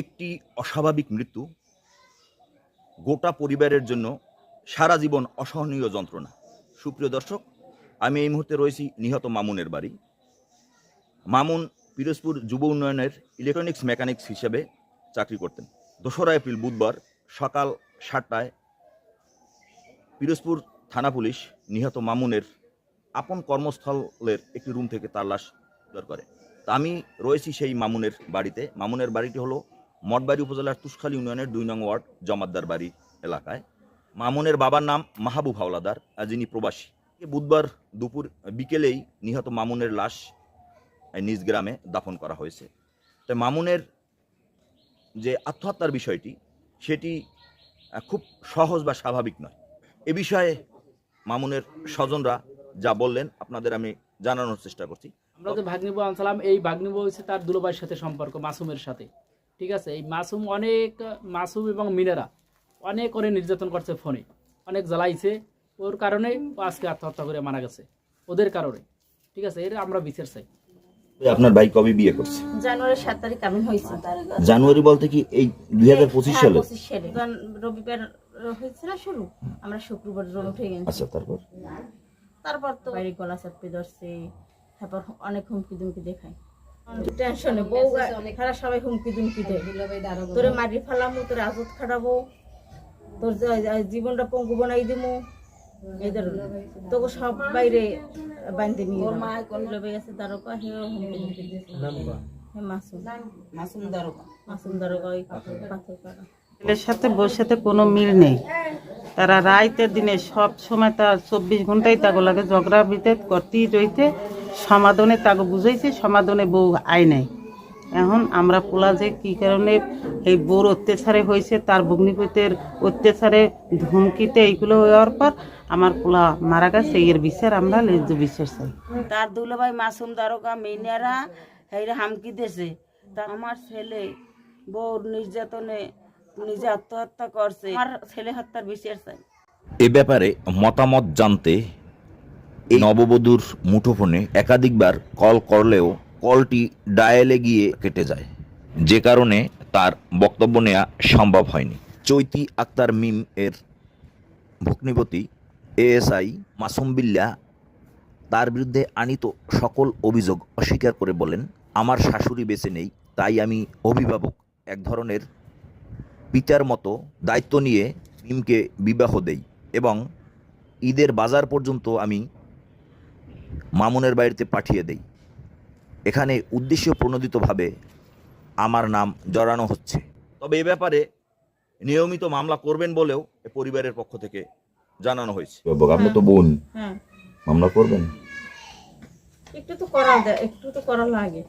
একটি অস্বাভাবিক মৃত্যু গোটা পরিবারের জন্য সারা জীবন অসহনীয় যন্ত্রণা। সুপ্রিয় দর্শক, আমি এই মুহূর্তে রয়েছি নিহত মামুনের বাড়ি। মামুন পিরোজপুর যুব উন্নয়নের ইলেকট্রনিক্স মেকানিক্স হিসেবে চাকরি করতেন। দোসরা এপ্রিল বুধবার সকাল সাতটায় পিরোজপুর থানা পুলিশ নিহত মামুনের আপন কর্মস্থলের একটি রুম থেকে তার লাশ উদ্ধার করে। তা আমি রয়েছি সেই মামুনের বাড়িতে। মামুনের বাড়িটি হলো মঠবাড়ি উপজেলার তুষখালী ইউনিয়নের দুই নং ওয়ার্ড জমাদ্দার বাড়ি এলাকায়। মামুনের বাবার নাম মাহবুব হাওলাদার যিনি প্রবাসী। বুধবার দুপুর বিকেলেই নিহত মামুনের লাশ নিজ গ্রামে দাফন করা হয়েছে। তো মামুনের যে আত্মহত্যার বিষয়টি, সেটি খুব সহজ বা স্বাভাবিক নয়। এ বিষয়ে মামুনের স্বজনরা যা বললেন, আপনাদের আমি জানানোর চেষ্টা করছি। আমরা যে ভাগ্নিবু আনসালাম, এই ভাগ্নিবু হচ্ছে তার দুলোবাইয়ের সাথে সম্পর্ক, মাসুমের সাথে। ঠিক আছে? এই মাসুম অনেক মাসুম এবং মিনেরা অনেক করে নির্যাতন করছে ফোনে। অনেক জ্বালাইছে। ওর কারণে আজকে আত্মহত্যা করে মারা গেছে। ওদের কারণে। ঠিক আছে? এর আমরা বিচার চাই। আপনার ভাই কবে বিয়ে করছে? জানুয়ারির সাত তারিখ আমি হয়েছি। জানুয়ারি বলতে কি এই দুই হাজার পঁচিশ হ্যাঁ, সালে? রবিবার হয়েছে না শুরু। আমরা শুক্রবার রোড উঠে গেছি। আচ্ছা তারপর? তারপর তো বাইরে গলা চাপড়ে ধরছে। তারপর অনেক হুমকি দুমকি দেখায়। টেনশনে বউ খারাপ সবাই হুমকি দুমকি দেয়। তোরে মারি ফেলামু তোর আজত খাটাবো। তোর জীবনটা পঙ্গু বানাই দিমু। এই ধরনের। তোকে সব বাইরে বান্ধে নিয়ে লবে গেছে তারকা হেও হুমকি দুমকি দিয়েছে। মাসুম। মাসুম দারোগা। মাসুম দারোগা ওই পাথর কাটা ছেলের সাথে বউর সাথে কোনো মিল নেই। তারা রাইতের দিনে সব সময় তার চব্বিশ ঘন্টাই তাগো লাগে ঝগড়া বিতেত করতেই রইতে সমাধানে তাকে বুঝাইছে সমাধানে বউ আয় নাই। এখন আমরা পোলা যে কি কারণে এই বউর অত্যাচারে হয়েছে তার ভগ্নিপতির অত্যাচারে ধমকিতে এইগুলো হওয়ার পর আমার পোলা মারা গেছে এর বিচার আমরা লেজ্জ বিশ্বাস চাই। তার দুলাভাই মাসুম দারোগা মিনারা হেরা হামকি দেছে তা আমার ছেলে বউর নির্যাতনে নিজে আত্মহত্যা করছে আমার ছেলে হত্যার বিচার চাই। এ ব্যাপারে মতামত জানতে এই নববধূর মুঠোফোনে একাধিকবার কল করলেও কলটি ডায়ালে গিয়ে কেটে যায়। যে কারণে তার বক্তব্য নেওয়া সম্ভব হয়নি। চৈতি আক্তার মিম এর ভগ্নিপতি এএসআই মাসুম বিল্লা তার বিরুদ্ধে আনিত সকল অভিযোগ অস্বীকার করে বলেন, আমার শাশুড়ি বেঁচে নেই, তাই আমি অভিভাবক। এক ধরনের পিতার মতো দায়িত্ব নিয়ে মিমকে বিবাহ দেই এবং ঈদের বাজার পর্যন্ত আমি মামুনের বাড়িতে পাঠিয়ে দেই। এখানে উদ্দেশ্য প্রণোদিতভাবে আমার নাম জড়ানো হচ্ছে। তবে এ ব্যাপারে নিয়মিত মামলা করবেন বলেও এ পরিবারের পক্ষ থেকে জানানো হয়েছে। আপনি তো বোন। হ্যাঁ। মামলা করবেন? একটু তো করা একটু তো করা লাগে